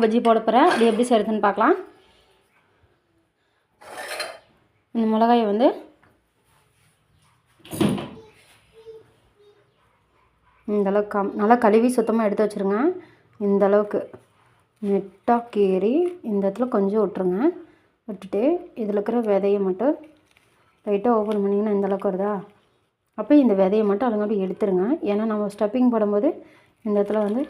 பஜ்ஜி போட போகிறேன் அது எப்படி செய்கிறதுன்னு பார்க்கலாம். இந்த மிளகாயை வந்து இந்த அளவுக்கு கம் நல்லா கழுவி சுத்தமாக எடுத்து வச்சுருங்க. இந்தளவுக்கு நெட்டாக கீறி இந்த இடத்துல கொஞ்சம் விட்ருங்க விட்டுட்டு இதில் இருக்கிற விதையை மட்டும் லைட்டாக ஓப்பன் பண்ணிங்கன்னா இந்த அளவுக்கு வருதா? அப்போ இந்த விதையை மட்டும் அதுங்காட்டி எடுத்துருங்க. ஏன்னா நம்ம ஸ்டப்பிங் போடும்போது இந்த இடத்துல வந்து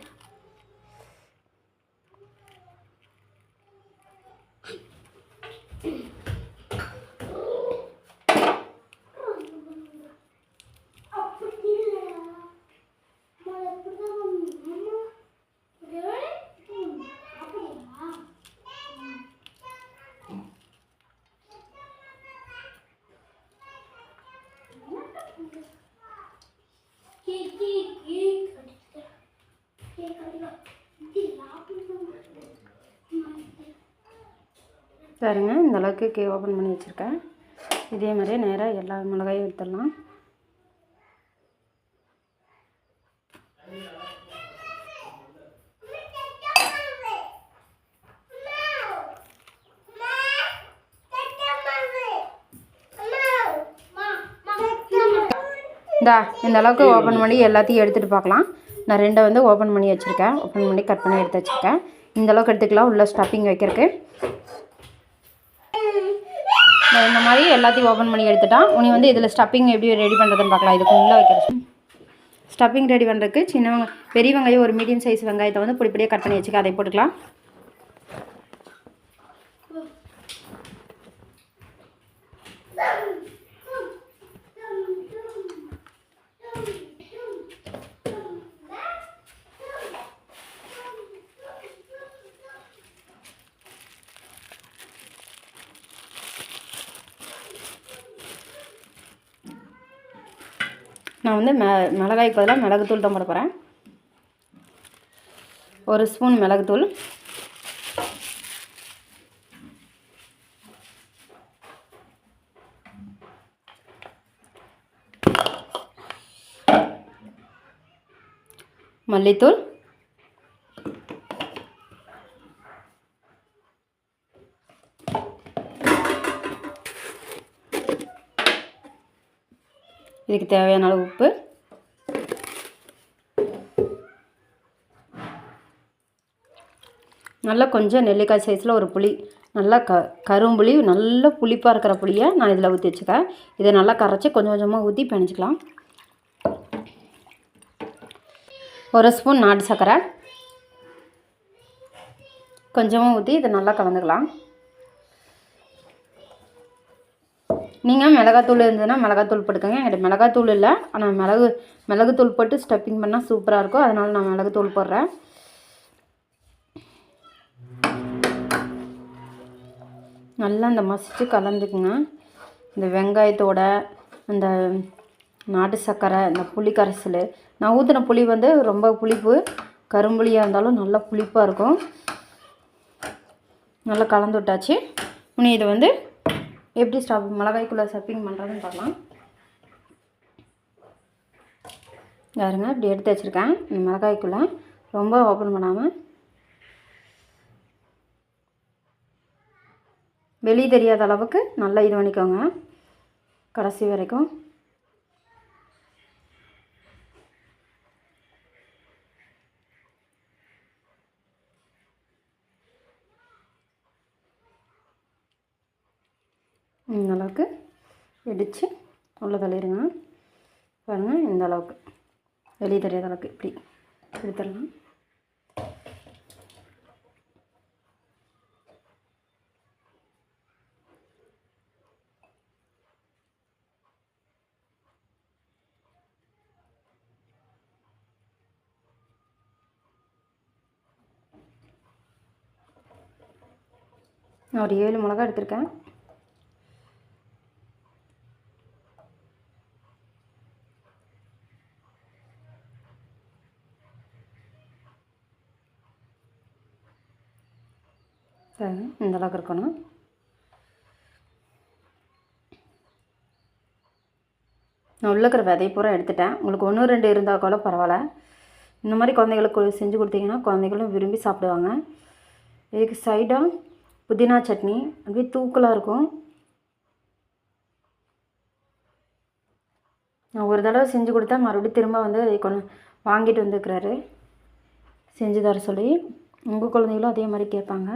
பாருங்க இந்த அளவுக்கு கே ஓப்பன் பண்ணி வச்சுருக்கேன். இதே மாதிரியே நேராக எல்லா மிளகாயும் எடுத்துடலாம். இந்தா இந்த அளவுக்கு ஓப்பன் பண்ணி எல்லாத்தையும் எடுத்துகிட்டு பார்க்கலாம். நான் ரெண்டை வந்து ஓப்பன் பண்ணி வச்சுருக்கேன். ஓப்பன் பண்ணி கட் பண்ணி எடுத்து வச்சுருக்கேன். இந்த அளவுக்கு எடுத்துக்கலாம். உள்ள ஸ்டப்பிங் வைக்கிறதுக்கு. இந்த மாதிரி எல்லாத்தையும் ஓப்பன் பண்ணி எடுத்துட்டான். உனி வந்து இதில் ஸ்டப்பிங் எப்படி ரெடி பண்ணுறதுன்னு பார்க்கலாம். இதுக்கு உள்ளே வைக்கிறது ஸ்டப்பிங் ரெடி பண்ணுறதுக்கு சின்ன பெரிய வெங்காயம் ஒரு மீடியம் சைஸ் வெங்காயத்தை வந்து பிடிப்படியாக கட் பண்ணி வச்சுக்க அதை போட்டுக்கலாம். நான் வந்து மெ மிளகாய்க்கு பதிலாக மிளகுத்தூள் தான் போட போகிறேன் ஒரு ஸ்பூன் மிளகுத்தூள். மல்லித்தூள். இதுக்கு தேவையான அளவு உப்பு. நல்லா கொஞ்சம் நெல்லிக்காய் சைஸில் ஒரு புளி நல்லா க கரும்புளி நல்ல புளிப்பாக இருக்கிற புளியை நான் இதில் ஊற்றி வச்சுக்கேன் இதை நல்லா கரைச்சி கொஞ்சம் கொஞ்சமாக ஊற்றி பிணைச்சிக்கலாம் ஒரு ஸ்பூன் நாட்டு சர்க்கரை. கொஞ்சமாக ஊற்றி இதை நல்லா கலந்துக்கலாம். நீங்கள் மிளகாத்தூள் இருந்ததுன்னா மிளகாத்தூள் போட்டுக்கோங்க. என்கிட்ட மிளகாத்தூள் இல்லை. ஆனால் மிளகு மிளகுத்தூள் போட்டு ஸ்டப்பிங் பண்ணால் சூப்பராக இருக்கும். அதனால் நான் மிளகுத்தூள் போடுறேன். நல்லா இந்த மசிச்சு கலந்துக்குங்க. இந்த வெங்காயத்தோட இந்த நாட்டு சர்க்கரை இந்த புளி கரைசல். நான் ஊற்றின புளி வந்து ரொம்ப புளிப்பு கரும்புளியாக இருந்தாலும் நல்லா புளிப்பாக இருக்கும். நல்லா கலந்து விட்டாச்சு. இனி இதை வந்து எப்படி ஸ்டாப் மிளகாய்க்குள்ளே ஸ்டப்பிங் பண்ணுறதுன்னு பார்க்கலாம். யாருங்க இப்படி எடுத்து வச்சுருக்கேன். இந்த மிளகாய்க்குள்ளே ரொம்ப ஓப்பன் பண்ணாமல் வெளியே தெரியாத அளவுக்கு நல்லா இது பண்ணிக்கோங்க. கடைசி வரைக்கும். அளவுக்கு இடித்து உள்ளே தள்ளிடுங்க. பாருங்கள் இந்த அளவுக்கு வெளியே தெரியாத அளவுக்கு இப்படி எடுத்துடலாம் நான் ஒரு ஏழு மிளகா எடுத்திருக்கேன். இந்தளவுக்கு இருக்கணும். நான் உள்ளே இருக்கிற விதை பூரா எடுத்துட்டேன். உங்களுக்கு ஒன்று ரெண்டு இருந்தால் கூட பரவாயில்ல. இந்த மாதிரி குழந்தைகளுக்கு செஞ்சு கொடுத்தீங்கன்னா குழந்தைகளும் விரும்பி சாப்பிடுவாங்க. இதுக்கு சைடாக புதினா சட்னி அப்படியே தூக்கலாக இருக்கும். நான் ஒரு தடவை செஞ்சு கொடுத்தா மறுபடியும் திரும்ப வந்து அதை கொண்டு வாங்கிட்டு வந்துருக்கிறாரு. செஞ்சு தர சொல்லி உங்கள் குழந்தைகளும் அதே மாதிரி கேட்பாங்க.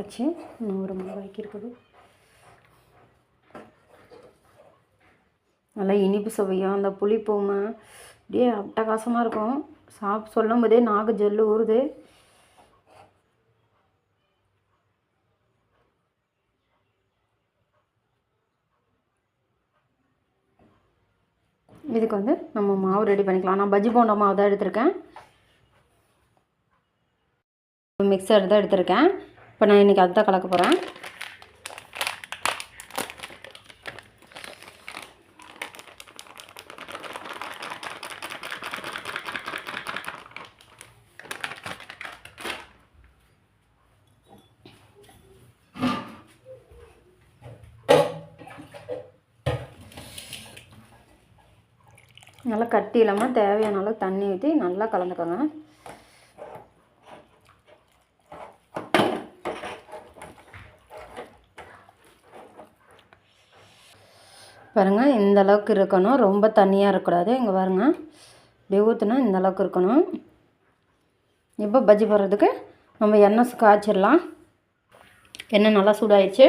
போட்டாச்சு ஒரு மிளகாய்க்கு இருக்குது. நல்லா இனிப்பு சுவையும் அந்த புளிப்பூமை அப்படியே அட்டகாசமாக இருக்கும். சாப் சொல்லும் போதே நாக்கு ஜல்லு ஊறுது. இதுக்கு வந்து நம்ம மாவு ரெடி பண்ணிக்கலாம். நான் பஜ்ஜி போண்டா மாவு தான் எடுத்திருக்கேன். மிக்சர் தான் எடுத்திருக்கேன். இப்போ நான் இன்றைக்கி அதுதான் கலக்க போகிறேன் நல்லா கட்டி இல்லாமல் தேவையான அளவு தண்ணி ஊற்றி நல்லா கலந்துக்கோங்க. பாருங்கள் இந்த அளவுக்கு இருக்கணும். ரொம்ப தண்ணியாக இருக்கக்கூடாது. இங்கே பாருங்கள் இப்படி ஊற்றுனா இந்த அளவுக்கு இருக்கணும். இப்போ பஜ்ஜி போடுறதுக்கு நம்ம எண்ணெய் காய்ச்சிடலாம். எண்ணெய் நல்லா சூடாயிடுச்சு.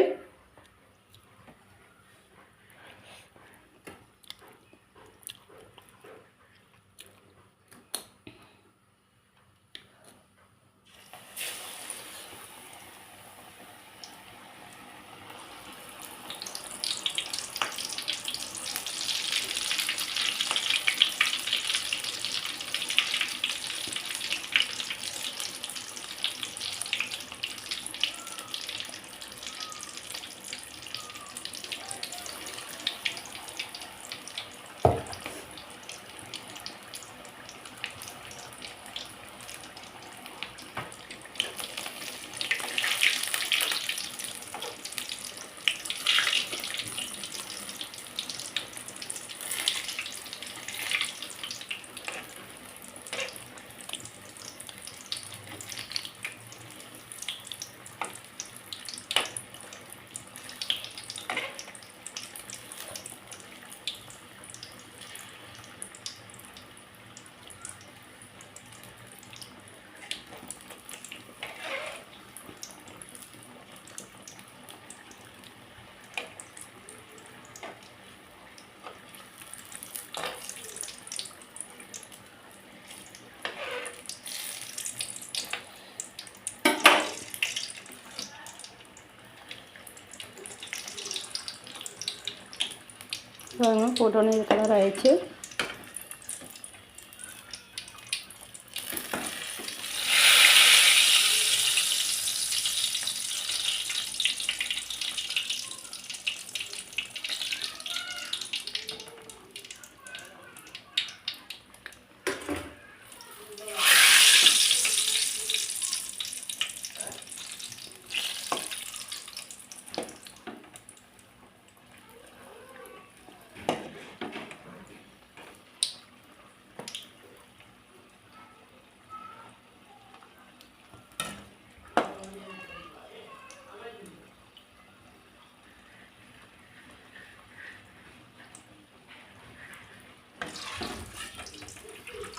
பாருங்கள் போட்டோன்னே இது கலர் ஆயிடுச்சு.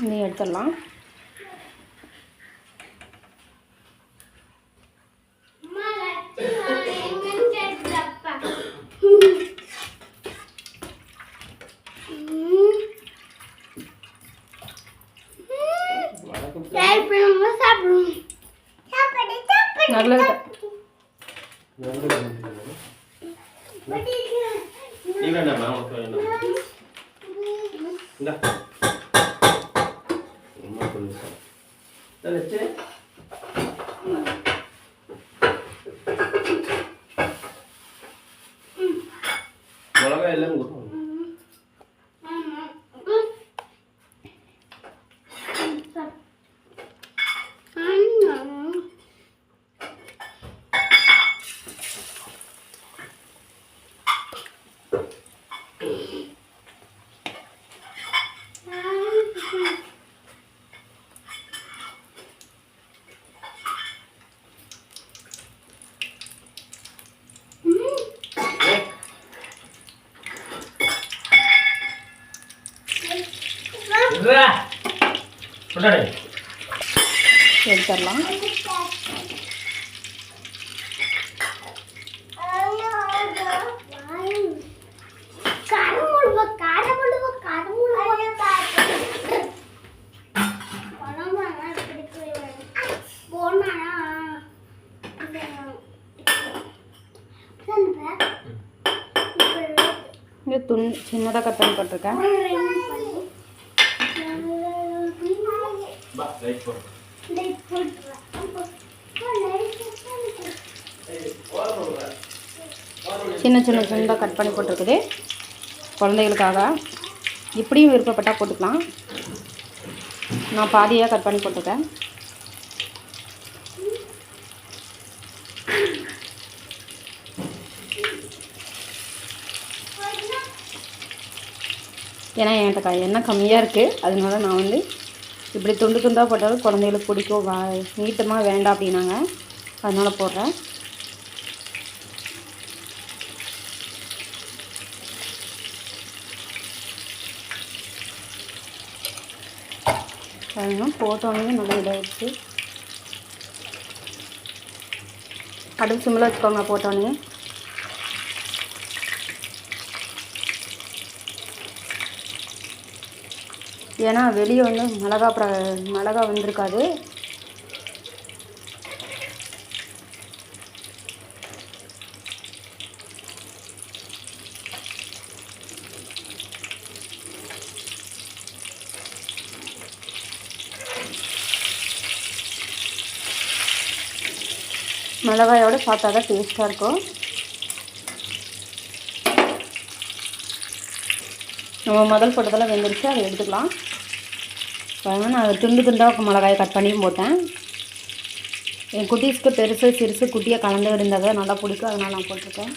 நீ எடுத்துடலாம். நல்ல நீ வேண்டாமா உனக்கு வேணும் இந்தா அம்மா சொல்லு சார் இதை வச்சு மிளகா எல்லாம் கொடுக்கணும் விட்றா கொண்டாடு எடுத்துடலாம். துண் சின்னதாக கட் பண்ணி போட்டிருக்கேன். பா லைட் போடு சின்ன சின்ன சின்னதாக கட் பண்ணி போட்டிருக்குது. குழந்தைகளுக்காக. இப்படியும் விருப்பப்பட்டால் போட்டுக்கலாம். நான் பாதியாக கட் பண்ணி போட்டிருக்கேன். ஏன்னா என்கிட்ட க- எண்ணெய் கம்மியாக இருக்குது அதனால நான் வந்து இப்படி துண்டு துண்டாக போட்டாலும் குழந்தைகளுக்கு பிடிக்கும். வா நீட்டமாக வேண்டாம் அப்படின்னாங்க. அதனால் போடுறேன். அதனால் போட்டோன்னே நல்லா இதாகிடுச்சு அடுப்பு சிம்மில் வச்சுக்கோங்க போட்டோன்னே ஏன்னா வெளியே வந்து மிளகா ப்ர மிளகா வந்திருக்காது. மிளகாயோட சாப்பிட்டா தான் டேஸ்ட்டாக இருக்கும். நம்ம முதல் போட்டதெல்லாம் வெந்துருச்சு அதை எடுத்துக்கலாம். பாருங்க நான் துண்டு துண்டாக மிளகாயை கட் பண்ணியும் போட்டேன். என் குட்டீஸ்க்கு பெருசு சிறுசு குட்டியாக கலந்து இருந்தால் தான் நல்லா பிடிக்கும் அதனால் நான் போட்டிருக்கேன்.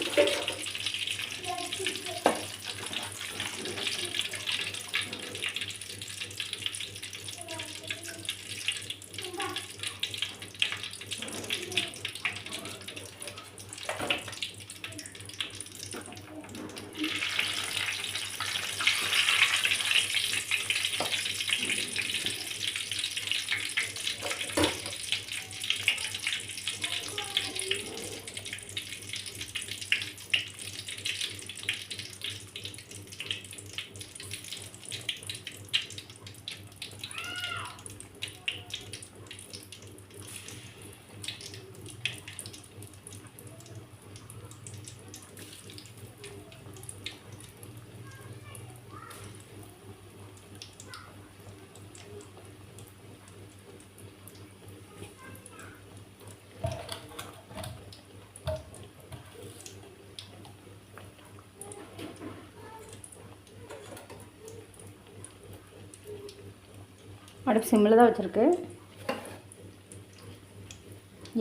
அடுப்பு சிம்மில் தான் வச்சுருக்கு.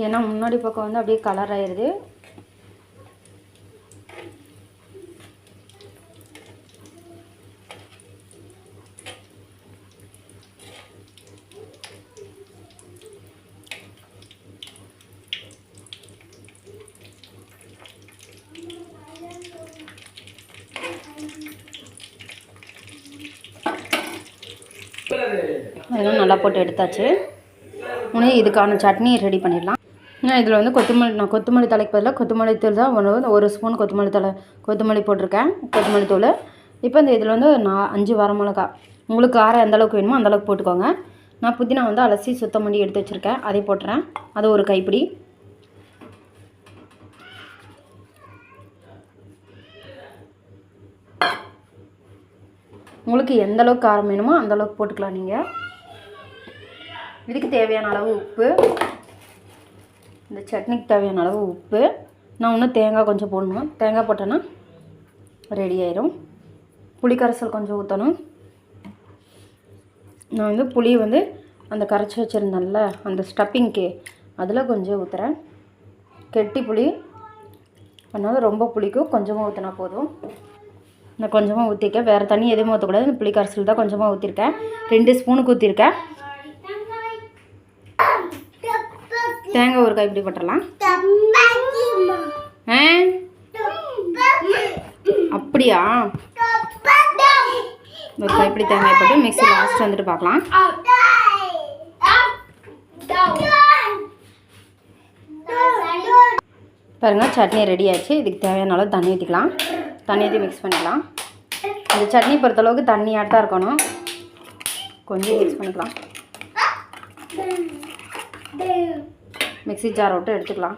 ஏன்னா முன்னாடி பக்கம் வந்து அப்படியே கலர் ஆயிடுது அதெல்லாம் நல்லா போட்டு எடுத்தாச்சு. உடனே இதுக்கான சட்னி ரெடி பண்ணிடலாம். நான் இதில் வந்து கொத்தமல்லி நான் கொத்தமல்லி தலைக்கு பதிலாக கொத்தமல்லி தூள் தான் ஒன்று வந்து ஒரு ஸ்பூன் கொத்தமல்லி தலை கொத்தமல்லி போட்டிருக்கேன். கொத்தமல்லி தூள். இப்போ இந்த இதில் வந்து நான் அஞ்சு வரமிளகா உங்களுக்கு காரம் எந்த அளவுக்கு வேணுமோ அந்தளவுக்கு போட்டுக்கோங்க. நான் புதினா வந்து அலசி சுத்தம் பண்ணி எடுத்து வச்சுருக்கேன். அதை போட்டுறேன். அது ஒரு கைப்பிடி. உங்களுக்கு எந்த அளவுக்கு காரம் வேணுமோ அந்த அளவுக்கு போட்டுக்கலாம் நீங்கள் இதுக்கு தேவையான அளவு உப்பு. இந்த சட்னிக்கு தேவையான அளவு உப்பு. நான் இன்னும் தேங்காய் கொஞ்சம் போடணும். தேங்காய் போட்டேன்னா ரெடி ஆயிரும். புளி கரைசல் கொஞ்சம் ஊற்றணும் நான் வந்து புளி வந்து அந்த கரைச்சி வச்சுருந்தேன்ல அந்த ஸ்டப்பிங்க்கு அதில் கொஞ்சம் ஊற்றுறேன் கெட்டி புளி. அதனால் ரொம்ப புளிக்கும் கொஞ்சமாக ஊற்றினா போதும். நான் கொஞ்சமாக ஊற்றிருக்கேன் வேறு தண்ணி எதுவும் ஊற்றக்கூடாது இந்த புளி கரைசல் தான் கொஞ்சமாக ஊற்றிருக்கேன் ரெண்டு ஸ்பூனுக்கு ஊற்றிருக்கேன் தேங்காய் ஒரு கைப்பிடி போட்டுடலாம். ஆ? அப்படியா? ஒரு கைப்பிடி தேங்காய் போட்டு மிக்ஸி லாஸ்ட் வந்துட்டு பார்க்கலாம். பாருங்கள் சட்னி ரெடி ஆயிடுச்சு. இதுக்கு தேவையான அளவு தண்ணி ஊற்றிக்கலாம் தண்ணி ஊற்றி மிக்ஸ் பண்ணிக்கலாம். இந்த சட்னி பொறுத்தளவுக்கு தண்ணியாட்டம் தான் இருக்கணும். கொஞ்சம் மிக்ஸ் பண்ணிக்கலாம். மிக்ஸி ஜார் விட்டு எடுத்துக்கலாம்.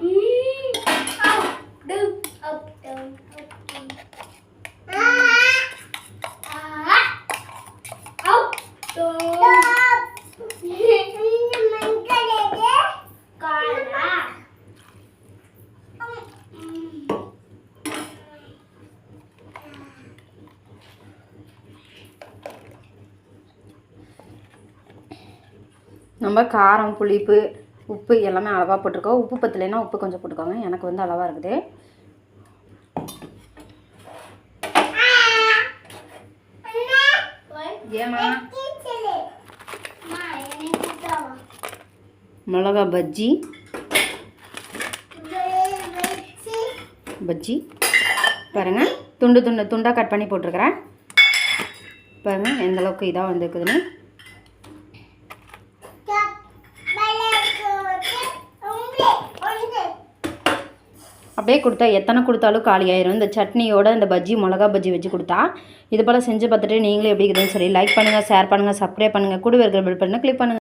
நம்ம காரம் புளிப்பு உப்பு எல்லாமே அளவாக போட்டிருக்கோம் உப்பு பத்தலைன்னா உப்பு கொஞ்சம் போட்டுக்கோங்க. எனக்கு வந்து அளவாக இருக்குது. ஏமா மிளகா பஜ்ஜி. பஜ்ஜி. பாருங்கள் துண்டு துண்டு துண்டாக கட் பண்ணி போட்டிருக்கிறேன். பாருங்கள் எந்தளவுக்கு இதாக வந்துருக்குதுன்னு. அப்படியே கொடுத்தா எத்தனை கொடுத்தாலும் காலியாயிரும். இந்த சட்னியோட இந்த பஜ்ஜி மிளகா பஜ்ஜி வச்சு கொடுத்தா இது போல் செஞ்சு பார்த்துட்டு நீங்களும் எப்படி இருக்குதுன்னு சொல்லி லைக் பண்ணுங்கள் ஷேர் பண்ணுங்கள் சப்ஸ்கிரைப் பண்ணுங்கள் கூட இருக்கிற பில் பண்ணுங்கள் கிளிக் பண்ணுங்கள்